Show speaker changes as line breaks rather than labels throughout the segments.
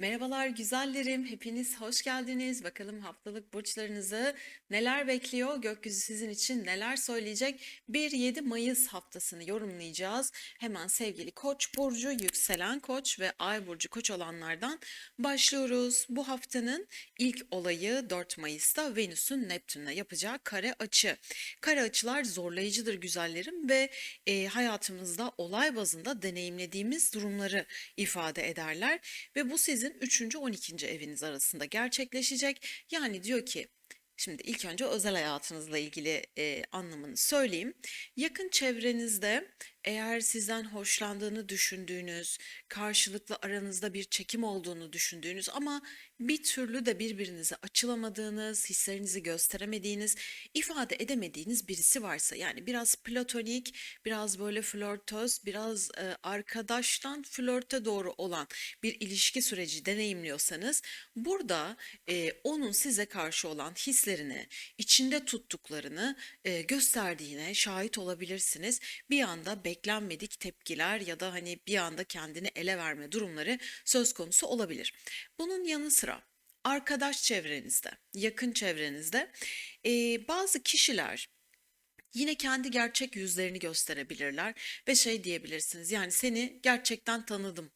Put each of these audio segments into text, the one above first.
Merhabalar güzellerim, hepiniz hoş geldiniz. Bakalım haftalık burçlarınızı neler bekliyor? Gökyüzü sizin için neler söyleyecek? 1-7 Mayıs haftasını yorumlayacağız. Hemen sevgili Koç burcu, yükselen Koç ve Ay burcu Koç olanlardan başlıyoruz. Bu haftanın ilk olayı 4 Mayıs'ta Venüs'ün Neptün'le yapacağı kare açı. Kare açılar zorlayıcıdır güzellerim ve e, hayatımızda olay bazında deneyimlediğimiz durumları ifade ederler ve bu sizin 3. 12. eviniz arasında gerçekleşecek. Yani diyor ki Şimdi ilk önce özel hayatınızla ilgili e, anlamını söyleyeyim. Yakın çevrenizde eğer sizden hoşlandığını düşündüğünüz, karşılıklı aranızda bir çekim olduğunu düşündüğünüz ama bir türlü de birbirinize açılamadığınız, hislerinizi gösteremediğiniz, ifade edemediğiniz birisi varsa yani biraz platonik, biraz böyle flörtöz, biraz e, arkadaştan flörte doğru olan bir ilişki süreci deneyimliyorsanız burada e, onun size karşı olan hislerini, içinde tuttuklarını e, gösterdiğine şahit olabilirsiniz. Bir anda beklenmedik tepkiler ya da hani bir anda kendini ele verme durumları söz konusu olabilir. Bunun yanı sıra arkadaş çevrenizde, yakın çevrenizde e, bazı kişiler yine kendi gerçek yüzlerini gösterebilirler ve şey diyebilirsiniz yani seni gerçekten tanıdım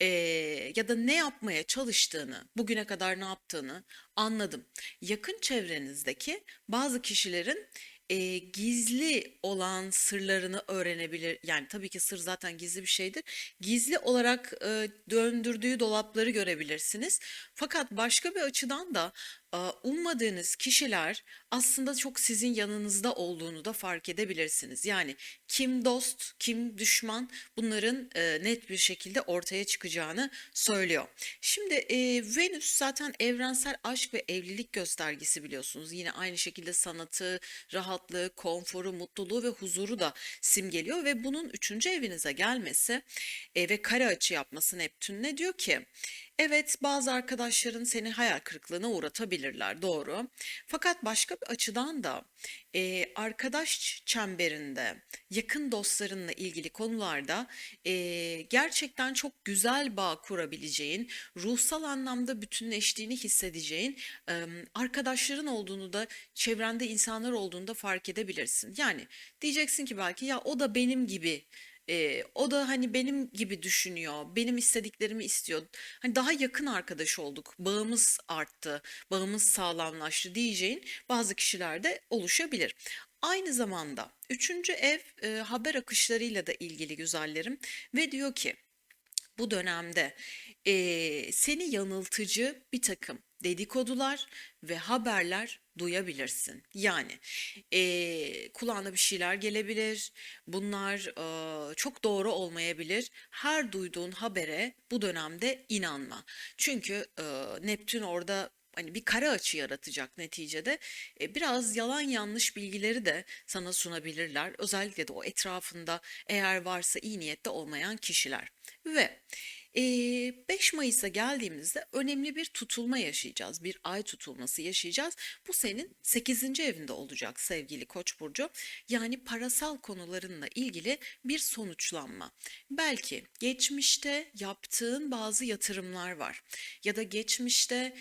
Eee, ya da ne yapmaya çalıştığını, bugüne kadar ne yaptığını anladım. Yakın çevrenizdeki bazı kişilerin eee, gizli olan sırlarını öğrenebilir. Yani tabii ki sır zaten gizli bir şeydir. Gizli olarak eee, döndürdüğü dolapları görebilirsiniz. Fakat başka bir açıdan da ummadığınız kişiler aslında çok sizin yanınızda olduğunu da fark edebilirsiniz. Yani kim dost, kim düşman bunların net bir şekilde ortaya çıkacağını söylüyor. Şimdi Venüs zaten evrensel aşk ve evlilik göstergesi biliyorsunuz. Yine aynı şekilde sanatı, rahatlığı, konforu, mutluluğu ve huzuru da simgeliyor ve bunun üçüncü evinize gelmesi ve kare açı yapması Neptün'le diyor ki Evet, bazı arkadaşların seni hayal kırıklığına uğratabilirler, doğru. Fakat başka bir açıdan da e, arkadaş çemberinde, yakın dostlarınla ilgili konularda e, gerçekten çok güzel bağ kurabileceğin, ruhsal anlamda bütünleştiğini hissedeceğin e, arkadaşların olduğunu da çevrende insanlar olduğunu da fark edebilirsin. Yani diyeceksin ki belki ya o da benim gibi Eee, o da hani benim gibi düşünüyor, benim istediklerimi istiyor. Hani daha yakın arkadaş olduk, bağımız arttı, bağımız sağlamlaştı diyeceğin bazı kişilerde oluşabilir. Aynı zamanda üçüncü ev e, haber akışlarıyla da ilgili güzellerim ve diyor ki bu dönemde eee, seni yanıltıcı bir takım dedikodular ve haberler duyabilirsin. Yani eee, kulağına bir şeyler gelebilir. Bunlar eee, çok doğru olmayabilir. Her duyduğun habere bu dönemde inanma. Çünkü eee, Neptün orada hani bir kare açı yaratacak neticede. E, biraz yalan yanlış bilgileri de sana sunabilirler. Özellikle de o etrafında eğer varsa iyi niyette olmayan kişiler. Ve 5 Mayıs'a geldiğimizde önemli bir tutulma yaşayacağız. Bir ay tutulması yaşayacağız. Bu senin sekizinci evinde olacak sevgili Koç burcu. Yani parasal konularınla ilgili bir sonuçlanma. Belki geçmişte yaptığın bazı yatırımlar var. Ya da geçmişte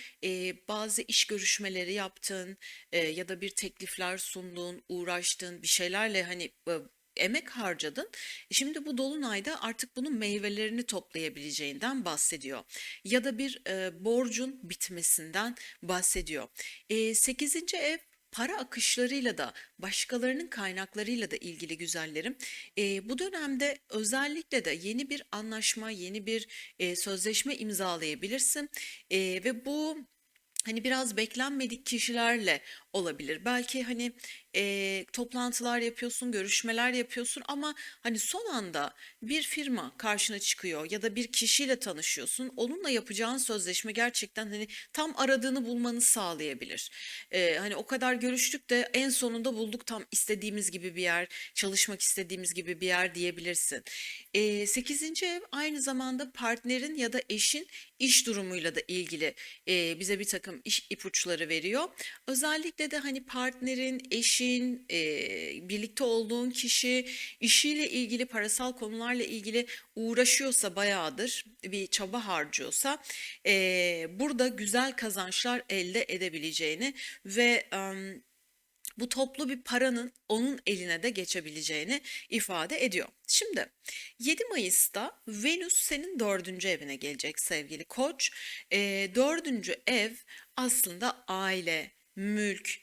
bazı iş görüşmeleri yaptın eee, ya da bir teklifler sundun, uğraştın, bir şeylerle hani emek harcadın. Şimdi bu dolunayda artık bunun meyvelerini toplayabileceğinden bahsediyor. Ya da bir e, borcun bitmesinden bahsediyor. E, 8. ev para akışlarıyla da başkalarının kaynaklarıyla da ilgili güzellerim. E, bu dönemde özellikle de yeni bir anlaşma, yeni bir e, sözleşme imzalayabilirsin. E, ve bu hani biraz beklenmedik kişilerle olabilir. Belki hani e, toplantılar yapıyorsun, görüşmeler yapıyorsun ama hani son anda bir firma karşına çıkıyor ya da bir kişiyle tanışıyorsun. Onunla yapacağın sözleşme gerçekten hani tam aradığını bulmanı sağlayabilir. E, hani o kadar görüştük de en sonunda bulduk tam istediğimiz gibi bir yer, çalışmak istediğimiz gibi bir yer diyebilirsin. E, 8. ev aynı zamanda partnerin ya da eşin iş durumuyla da ilgili e, bize bir takım iş ipuçları veriyor. Özellikle özellikle de hani partnerin, eşin, eee, birlikte olduğun kişi işiyle ilgili, parasal konularla ilgili uğraşıyorsa bayağıdır, bir çaba harcıyorsa eee, burada güzel kazançlar elde edebileceğini ve em, bu toplu bir paranın onun eline de geçebileceğini ifade ediyor. Şimdi 7 Mayıs'ta Venüs senin dördüncü evine gelecek sevgili Koç. Ee, dördüncü ev aslında aile, mülk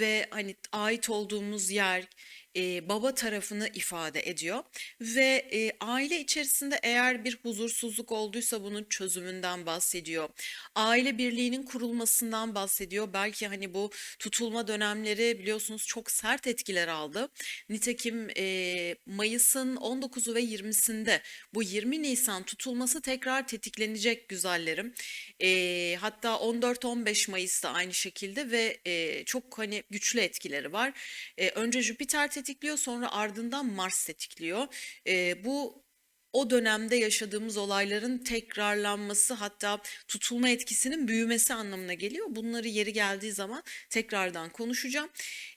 ve hani ait olduğumuz yer, e, baba tarafını ifade ediyor ve e, aile içerisinde eğer bir huzursuzluk olduysa bunun çözümünden bahsediyor. Aile birliğinin kurulmasından bahsediyor. Belki hani bu tutulma dönemleri biliyorsunuz çok sert etkiler aldı. Nitekim e, Mayıs'ın 19'u ve 20'sinde bu 20 Nisan tutulması tekrar tetiklenecek güzellerim. E, hatta 14-15 Mayıs'ta aynı şekilde ve e, çok hani güçlü etkileri var. E, önce Jüpiter tetikliyor sonra ardından Mars tetikliyor. E, bu o dönemde yaşadığımız olayların tekrarlanması hatta tutulma etkisinin büyümesi anlamına geliyor. Bunları yeri geldiği zaman tekrardan konuşacağım.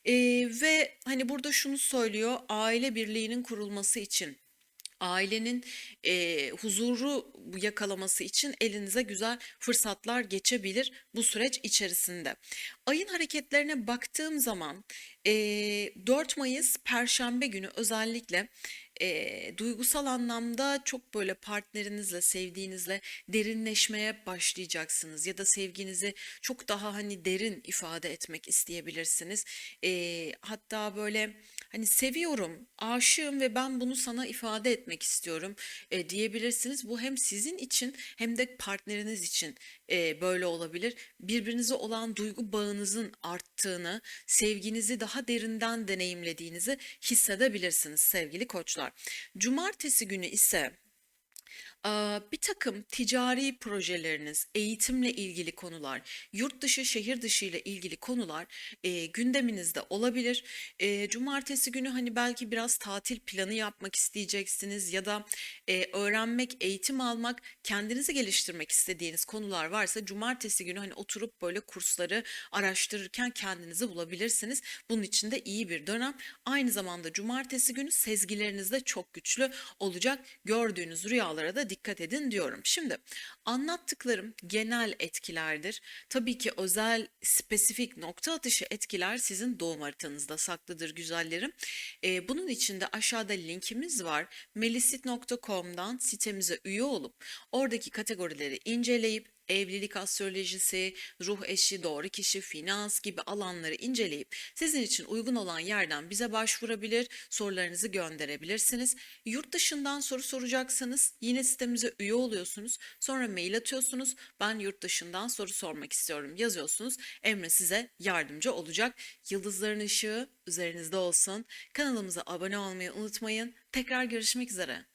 E, ve hani burada şunu söylüyor aile birliğinin kurulması için ailenin eee, huzuru yakalaması için elinize güzel fırsatlar geçebilir bu süreç içerisinde. Ayın hareketlerine baktığım zaman eee, 4 Mayıs Perşembe günü özellikle eee, duygusal anlamda çok böyle partnerinizle, sevdiğinizle derinleşmeye başlayacaksınız ya da sevginizi çok daha hani derin ifade etmek isteyebilirsiniz. Eee, hatta böyle hani seviyorum, aşığım ve ben bunu sana ifade etmek istiyorum e, diyebilirsiniz. Bu hem sizin için hem de partneriniz için e, böyle olabilir. Birbirinize olan duygu bağınızın arttığını, sevginizi daha derinden deneyimlediğinizi hissedebilirsiniz sevgili koçlar. Cumartesi günü ise Bir takım ticari projeleriniz, eğitimle ilgili konular, yurt dışı, şehir dışı ile ilgili konular e, gündeminizde olabilir. E, cumartesi günü hani belki biraz tatil planı yapmak isteyeceksiniz ya da e, öğrenmek, eğitim almak, kendinizi geliştirmek istediğiniz konular varsa cumartesi günü hani oturup böyle kursları araştırırken kendinizi bulabilirsiniz. Bunun için de iyi bir dönem. Aynı zamanda cumartesi günü sezgileriniz de çok güçlü olacak. Gördüğünüz rüyalara dikkat edin diyorum. Şimdi anlattıklarım genel etkilerdir. Tabii ki özel, spesifik nokta atışı etkiler sizin doğum haritanızda saklıdır güzellerim. Ee, bunun için de aşağıda linkimiz var. melisit.com'dan sitemize üye olup oradaki kategorileri inceleyip evlilik astrolojisi, ruh eşi, doğru kişi, finans gibi alanları inceleyip sizin için uygun olan yerden bize başvurabilir, sorularınızı gönderebilirsiniz. Yurt dışından soru soracaksanız yine sitemize üye oluyorsunuz. Sonra mail atıyorsunuz. Ben yurt dışından soru sormak istiyorum yazıyorsunuz. Emre size yardımcı olacak. Yıldızların ışığı üzerinizde olsun. Kanalımıza abone olmayı unutmayın. Tekrar görüşmek üzere.